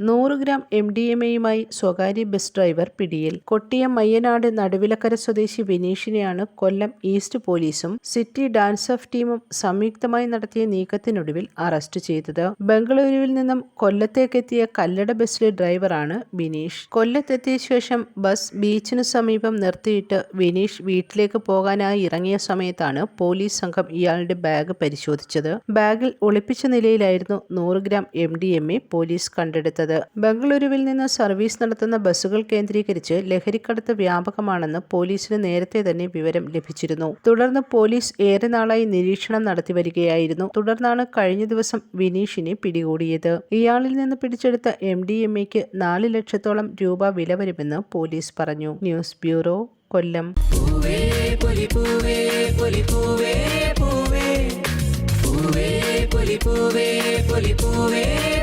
നൂറ് gram M D M എയുമായി സ്വകാര്യ ബസ് ഡ്രൈവർ പിടിയിൽ. കൊട്ടിയം മയ്യനാട് നടുവിലക്കര സ്വദേശി വിനീഷിനെയാണ് കൊല്ലം ഈസ്റ്റ് പോലീസും സിറ്റി ഡാൻസ് ഓഫ് ടീമും സംയുക്തമായി നടത്തിയ നീക്കത്തിനൊടുവിൽ അറസ്റ്റ് ചെയ്തത്. ബംഗളൂരുവിൽ നിന്നും കൊല്ലത്തേക്കെത്തിയ കല്ലട ബസ്സിലെ ഡ്രൈവറാണ് ബിനീഷ് കൊല്ലത്തെത്തിയ ശേഷം ബസ് ബീച്ചിനു സമീപം നിർത്തിയിട്ട് വിനീഷ് വീട്ടിലേക്ക് പോകാനായി ഇറങ്ങിയ സമയത്താണ് പോലീസ് സംഘം ഇയാളുടെ ബാഗ് പരിശോധിച്ചത്. ബാഗിൽ ഒളിപ്പിച്ച നിലയിലായിരുന്നു നൂറ് gram M D M A police കണ്ടെടുത്തത്. ബംഗളൂരുവിൽ നിന്ന് സർവീസ് നടത്തുന്ന ബസ്സുകൾ കേന്ദ്രീകരിച്ച് ലഹരിക്കടത്ത് വ്യാപകമാണെന്ന് പോലീസിന് നേരത്തെ തന്നെ വിവരം ലഭിച്ചിരുന്നു. തുടർന്ന് പോലീസ് ഏറെ നാളായി നിരീക്ഷണം നടത്തിവരികയായിരുന്നു തുടർന്നാണ് കഴിഞ്ഞ ദിവസം വിനീഷിനെ പിടികൂടിയത്. ഇയാളിൽ നിന്ന് പിടിച്ചെടുത്ത എം ഡി എം എക്ക് നാല് ലക്ഷത്തോളം രൂപ വില വരുമെന്ന് പോലീസ് പറഞ്ഞു. News bureau Kollam. പൂവേ